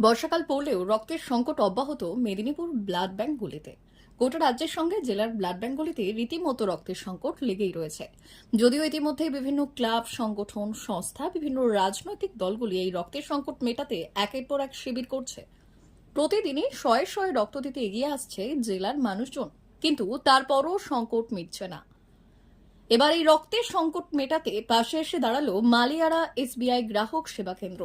বর্ষাকাল পড়লেও রক্তের সংকট অব্যাহত মেদিনীপুর ব্লাড ব্যাঙ্কগুলিতে গোটা রাজ্যের সঙ্গে জেলার ব্লাড ব্যাঙ্কগুলিতে রীতিমতো রক্তের সংকট লেগেই রয়েছে। যদিও ইতিমধ্যে বিভিন্ন ক্লাব, সংগঠন, সংস্থা, বিভিন্ন রাজনৈতিক দলগুলি এই রক্তের সংকট মেটাতে একের পর এক শিবির করছে। প্রতিদিনই শয়ে শয়ে রক্ত দিতে এগিয়ে আসছে জেলার মানুষজন। কিন্তু তারপরও সংকট মিটছে না। এবার এই রক্তের সংকট মেটাতে পাশে এসে দাঁড়াল মালিয়ারা এসবিআই গ্রাহক সেবা কেন্দ্র।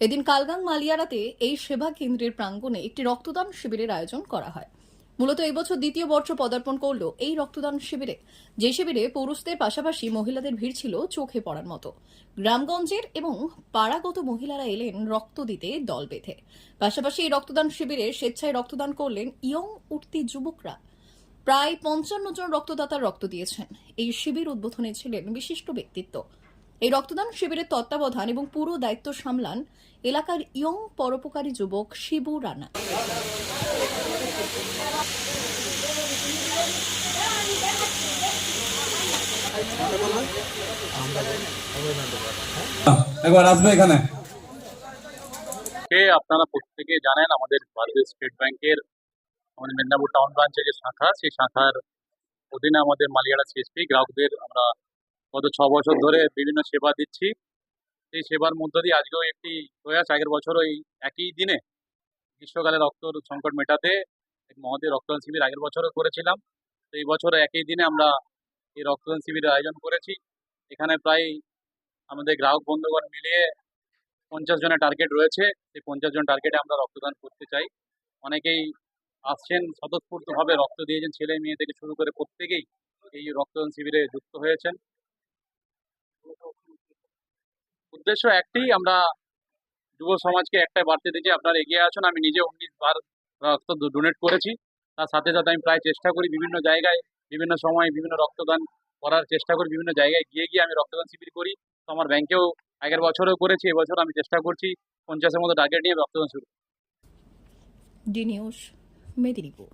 এদিন কালগাং মালিয়ারাতে এই সেবা কেন্দ্রের প্রাঙ্গণে একটি রক্তদান শিবিরের আয়োজন করা হয়। মূলত এই বছর দ্বিতীয় বর্ষ পদার্পণ করল এই রক্তদান শিবিরে। যে শিবিরে পুরুষদের পাশাপাশি মহিলাদের ভিড় ছিল চোখে পড়ার মতো। গ্রামগঞ্জের এবং পাড়াগত মহিলারা এলেন রক্ত দিতে দল বেঁধে। পাশাপাশি এই রক্তদান শিবিরে স্বেচ্ছায় রক্তদান করলেন ইয়ং উঠতি যুবকরা। প্রায় পঞ্চান্ন জন রক্তদাতার রক্ত দিয়েছেন। এই শিবির উদ্বোধনে ছিলেন বিশিষ্ট ব্যক্তিত্ব। এই রক্তদান শিবিরের তত্ত্বাবধান এবং পুরো দায়িত্ব সামলান এলাকার ইয়ং পরোপকারী যুবক শিবু রানা। একবার আসবে এখানে। আপনারা প্রত্যেকে জানেন আমাদের ভারতীয় স্টেট ব্যাংকের আমাদের মেদিনীপুর টাউন ব্রাঞ্চের যে শাখা, সেই শাখার অধীনে আমাদের মালিয়াড়া সিএসপি গ্রাহকদের আমরা গত ছ বছর ধরে বিভিন্ন সেবা দিচ্ছি। সেই সেবার মধ্য দিয়ে আজকেও একটি প্রয়াস, আগের বছর ওই একই দিনে গ্রীষ্মকালে রক্ত সংকট মেটাতে এক মহোদয় রক্তদান শিবির আগের বছরও করেছিলাম। তো এই বছর একই দিনে আমরা এই রক্তদান শিবিরের আয়োজন করেছি। এখানে প্রায় আমাদের গ্রাহক বন্ধুগণ মিলিয়ে পঞ্চাশ জনের টার্গেট রয়েছে। সেই পঞ্চাশ জন টার্গেটে আমরা রক্তদান করতে চাই। অনেকেই আসছেন স্বতঃস্ফূর্তভাবে রক্ত দিয়েছেন ছেলে মেয়ে থেকে শুরু করে প্রত্যেকেই এই রক্তদান শিবিরে যুক্ত হয়েছেন। উদ্দেশ্য একটাই আমরা যুব সমাজকে একটা বার্তা দিচ্ছি, আপনারা এগিয়ে আসুন। আমি নিজে উনিশ বার রক্ত ডোনেট করেছি। তার সাথে সাথে আমি প্রায় চেষ্টা করি বিভিন্ন জায়গায়, বিভিন্ন সময় বিভিন্ন রক্তদান করার চেষ্টা করি, বিভিন্ন জায়গায় গিয়ে গিয়ে আমি রক্তদান শিবির করি। তো আমার ব্যাংকেও আগের বছরও করেছি, এবছর আমি চেষ্টা করছি পঞ্চাশের মতো টার্গেট নিয়ে রক্তদান শুরু। D news. মেদিনীপুর